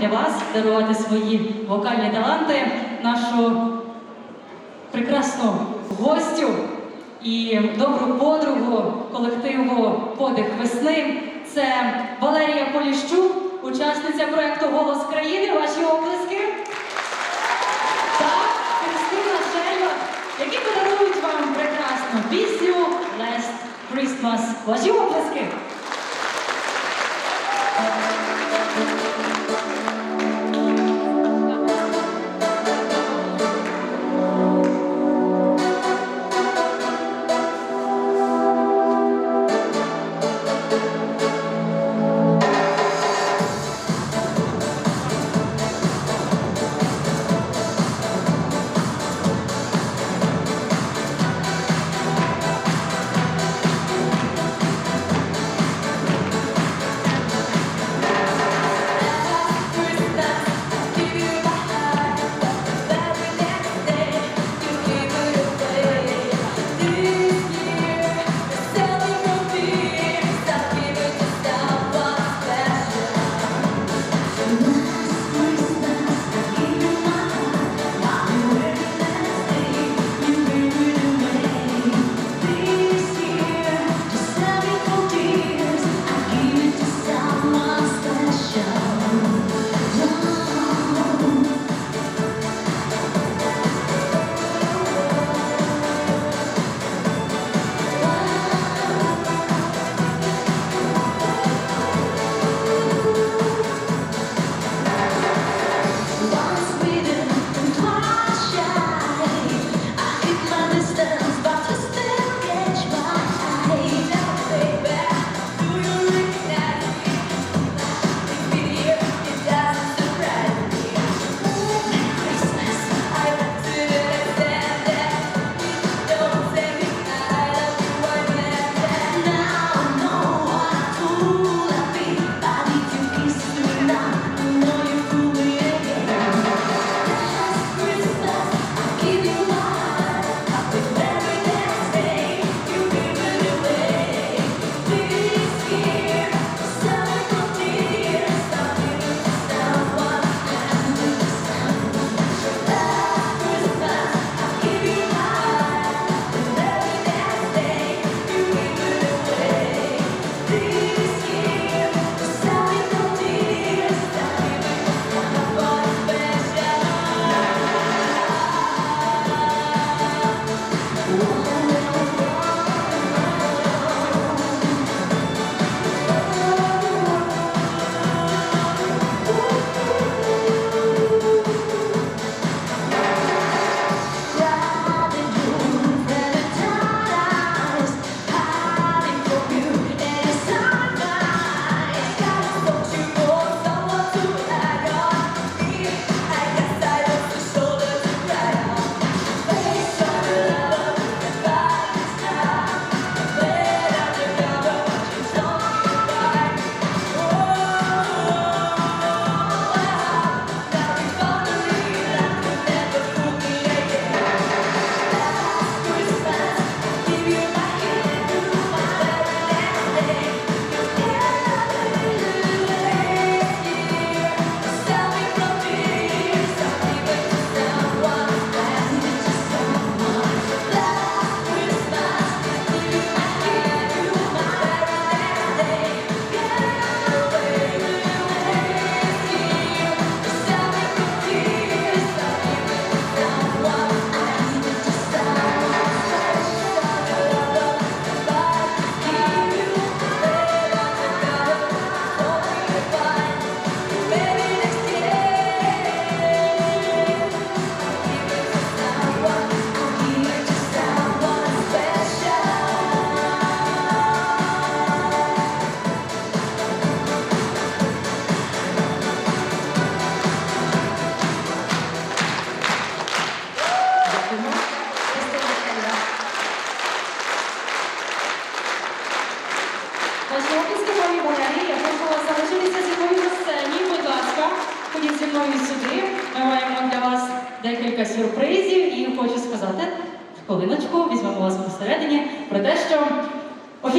для вас дарувати свої вокальні таланти нашу прекрасну гостю і добру подругу колективу Подих весни. Це Валерія Поліщук, учасниця проєкту Голос країни. Ваші оплески. Та Христина Шельма, які подарують вам прекрасну пісню Last Christmas. Ваші оплески.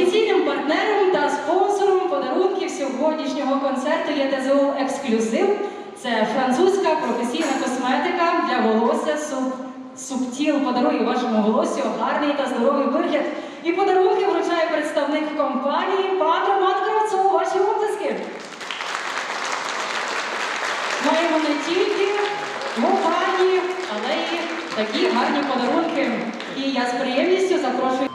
Офіційним партнером та спонсором подарунків сьогоднішнього концерту є ДЗО Ексклюзив. Це французька професійна косметика для волосся суб. Субтіл подарує вашому волосю гарний та здоровий вигляд. І подарунки вручає представник компанії пан Роман Кравцов. Ваші обласки. Маємо не тільки компанії, але й такі гарні подарунки. І я з приємністю запрошую.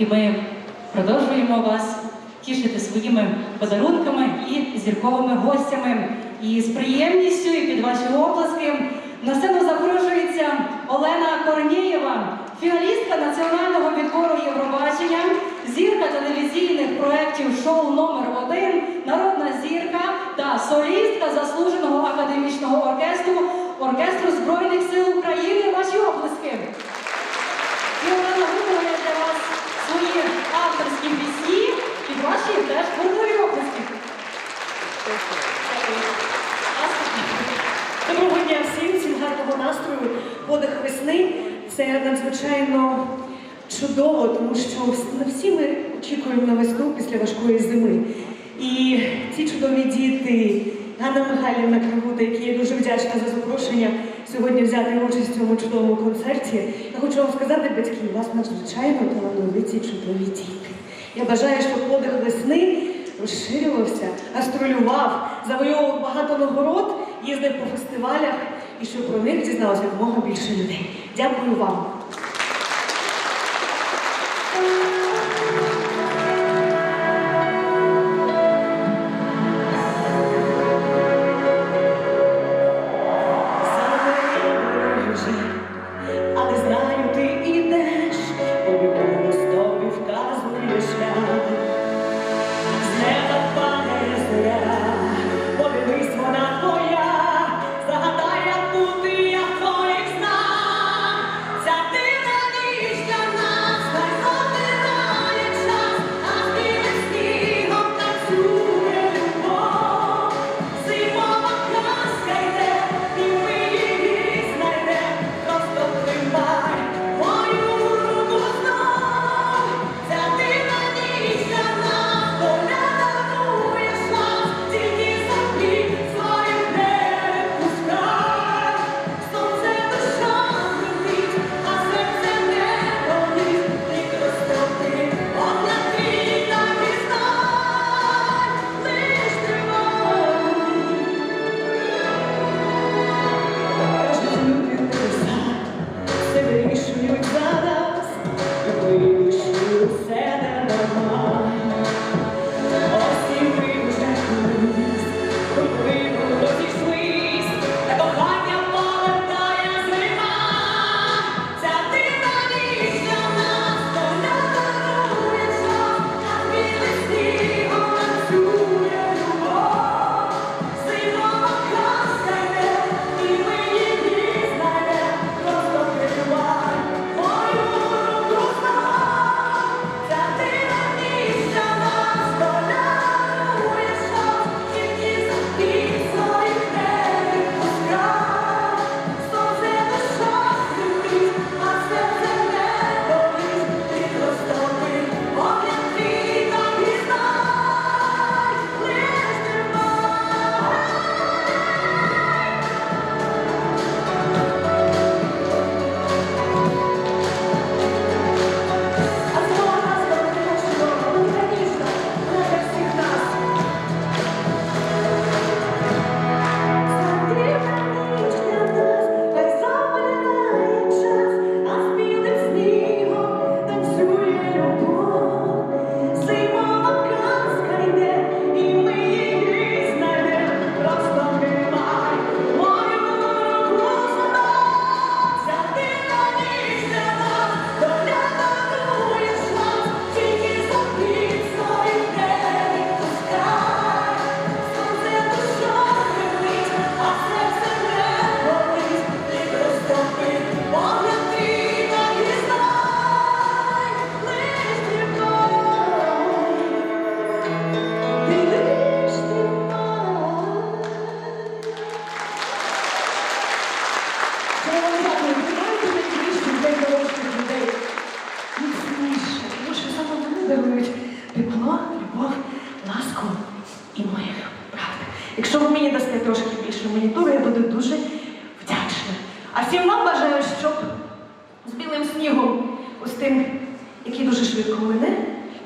І ми продовжуємо вас тішити своїми подарунками і зірковими гостями. І з приємністю і під ваші обласки на сцену запрошується Олена Корнієва, фіналістка національного відбору Євробачення, зірка телевізійних проєктів шоу номер 1 народна зірка та солістка заслуженого академічного оркестру оркестру Збройних сил України. Ваші обласки. гарного настрою, подих весни. Це надзвичайно чудово, тому що всі ми очікуємо на весну після важкої зими. І ці чудові діти, Ганна Михайлівна Кривута, які я дуже вдячна за запрошення сьогодні взяти участь в цьому чудовому концерті. Я хочу вам сказати, батьки, у вас надзвичайно талановиті ці чудові діти. Я бажаю, що подих весни розширювався, гастролював, завойовував багато нагород їздив по фестивалях і щоб про них дізналося якомога більше людей. Дякую вам.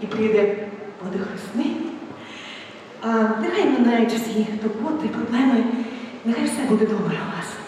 і прийде водохресний. Нехай минають всі турботи, проблеми, нехай все буде добре у вас.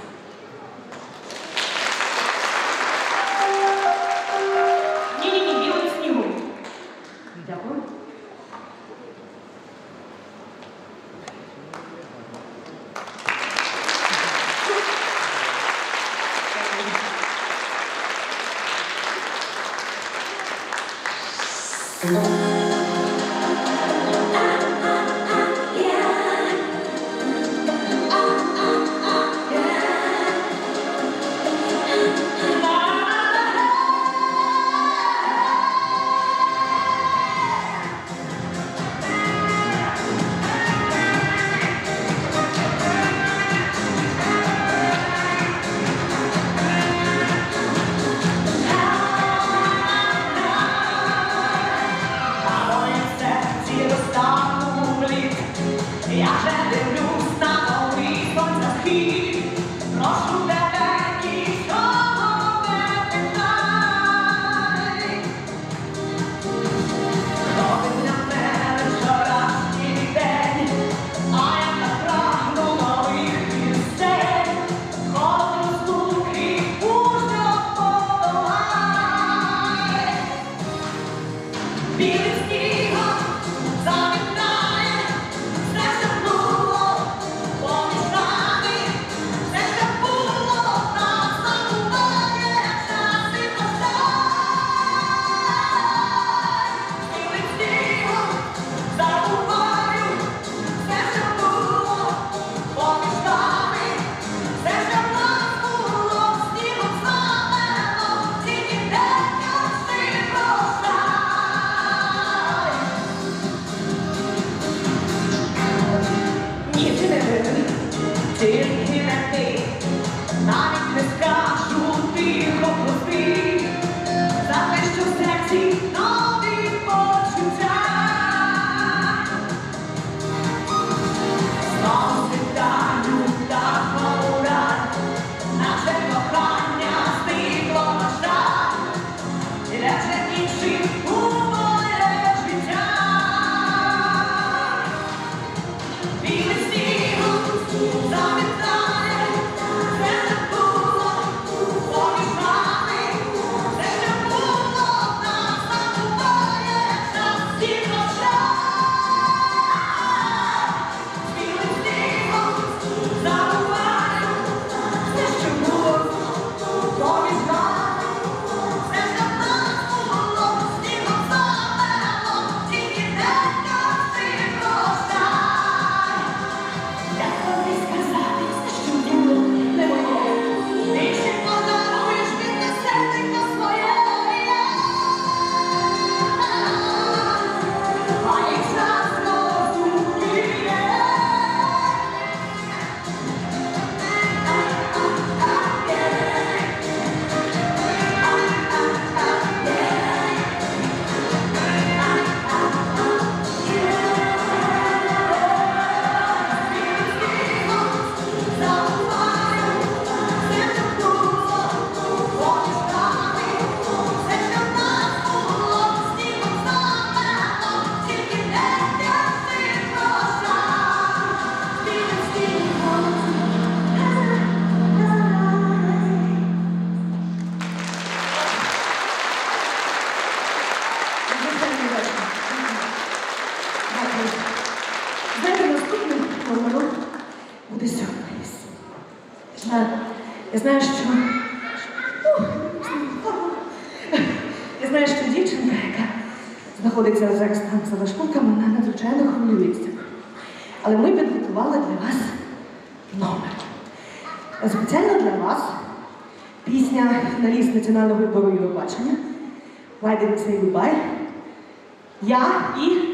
хвилюється. Але ми підготували для вас номер. Спеціально для вас пісня на ліс національного вибору Євробачення «Лайден цей Дубай. Я і